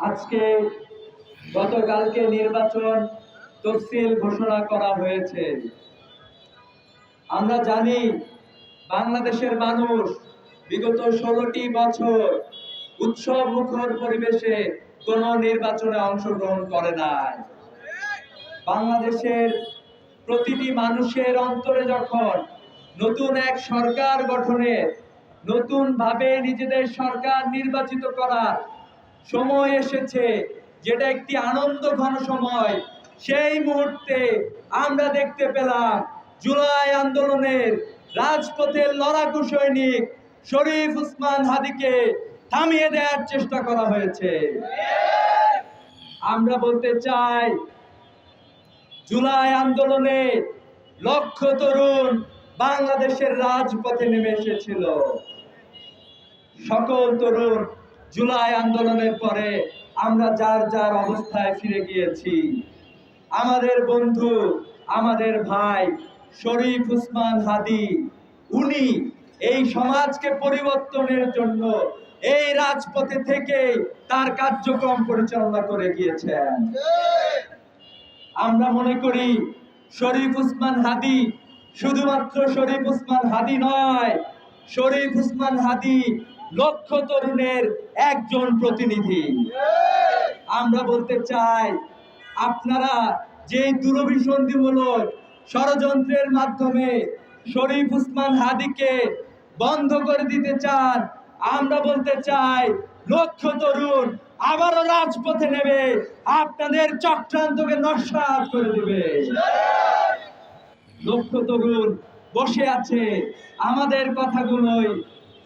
আজকে গতকালকে নির্বাচন তফসিল ঘোষণা করা হয়েছে। আমরা জানি বাংলাদেশের মানুষ বিগত ষোলোটি বছর উৎসব মুখর পরিবেশে কোন নির্বাচনে অংশগ্রহণ করে নাই। বাংলাদেশের প্রতিটি মানুষের অন্তরে যখন নতুন এক সরকার গঠনের নতুন ভাবে নিজেদের সরকার নির্বাচিত করার সময় এসেছে, যেটা একটি আনন্দ ঘন সময়। সেই মুহূর্তে আমরা দেখতে পেলাম জুলাই আন্দোলনের রাজপথের লড়াকু সৈনিক শরীফ উসমান হাদিকে থামিয়ে দেওয়ার চেষ্টা করা হয়েছে। আমরা বলতে চাই, জুলাই আন্দোলনে লক্ষ তরুণ বাংলাদেশের রাজপথে নেমে এসেছিল। সকল তরুণ জুলাই আন্দোলনের পরে আমরা যার যার অবস্থায় ফিরে গিয়েছি। আমাদের বন্ধু, আমাদের ভাই শরীফ উসমান হাদি, উনি এই সমাজকে পরিবর্তনের জন্য এই রাজপথে থেকে তার কার্যক্রম পরিচালনা করে গিয়েছেন। আমরা মনে করি শরীফ উসমান হাদি শুধুমাত্র শরীফ উসমান হাদি নয়, শরীফ উসমান হাদি লক্ষ তরুণের একজন প্রতিনিধি। আমরা বলতে চাই, আপনারা যে দূরভিসন্ধিমূলক ষড়যন্ত্রের মাধ্যমে শরীফ উসমান হাদিকে বন্ধ করে দিতে চান, আমরা বলতে চাই, লক্ষ তরুণ আবারও রাজপথে নেবে, আপনাদের চক্রান্তকে নস্বাত করে দেবে। লক্ষ তরুণ বসে আছে, আমাদের কথাগুলোই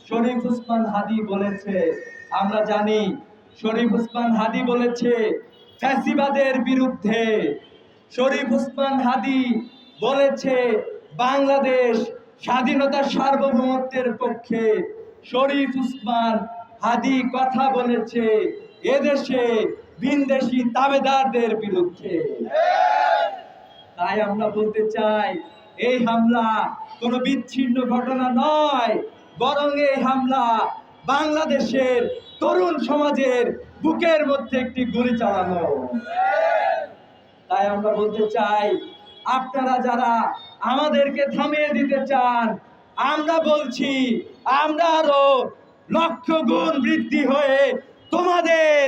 শরীফ উসমান হাদি বলেছে, আমরা জানি শরীফ উসমান হাদি বলেছে, ফ্যাসিবাদের বিরুদ্ধে শরীফ উসমান হাদি বলেছে, বাংলাদেশ স্বাধীনতার সার্বভৌমত্বের পক্ষে শরীফ উসমান হাদি কথা বলেছে, এদেশে ভিনদেশি তাবেদারদের বিরুদ্ধে। তাই আমরা বলতে চাই, এই হামলা কোনো বিচ্ছিন্ন ঘটনা নয় বরং এই হামলা বাংলাদেশের তরুণ সমাজের বুকের মধ্যে একটি গুলি চালানো। তাই আমরা বলতে চাই, আপনারা যারা আমাদেরকে থামিয়ে দিতে চান, আমরা বলছি, আমরা আরও লক্ষ গুণ বৃদ্ধি হয়ে তোমাদের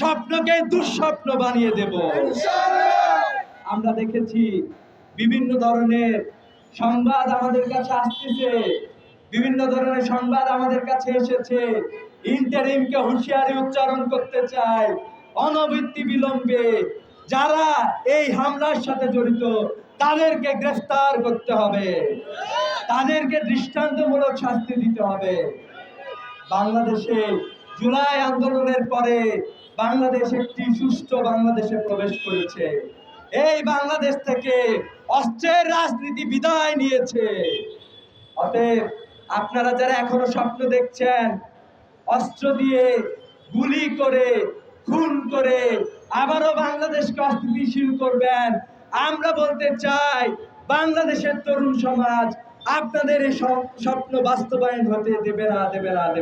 স্বপ্নকে দুঃস্বপ্ন বানিয়ে দেব। আমরা দেখেছি, বিভিন্ন ধরনের সংবাদ আমাদের কাছে আসতেছে। বিভিন্ন ধরনের সংবাদ আমাদের কাছে এসেছে। ইন্টারিমকে হুঁশিয়ারি উচ্চারণ করতে চাই অনবৃত্তি বিলম্বে। যারা এই হামলার সাথে জড়িত, তাদেরকে গ্রেফতার করতে হবে। তাদেরকে দৃষ্টান্তমূলক শাস্তি দিতে হবে। বাংলাদেশে জুলাই আন্দোলনের পরে বাংলাদেশ একটি সুষ্ঠু বাংলাদেশে প্রবেশ করেছে। এই বাংলাদেশ থেকে অস্ত্রের রাজনীতি বিদায় নিয়েছে। অতএব আপনারা যারা এখনও স্বপ্ন দেখছেন, অস্ত্র দিয়ে গুলি করে, খুন করে আবারও বাংলাদেশকে অস্থিতিশীল করবেন, আমরা বলতে চাই বাংলাদেশের তরুণ সমাজ আপনাদের এই স্বপ্ন বাস্তবায়ন হতে দেবে না দেবে না, দেবে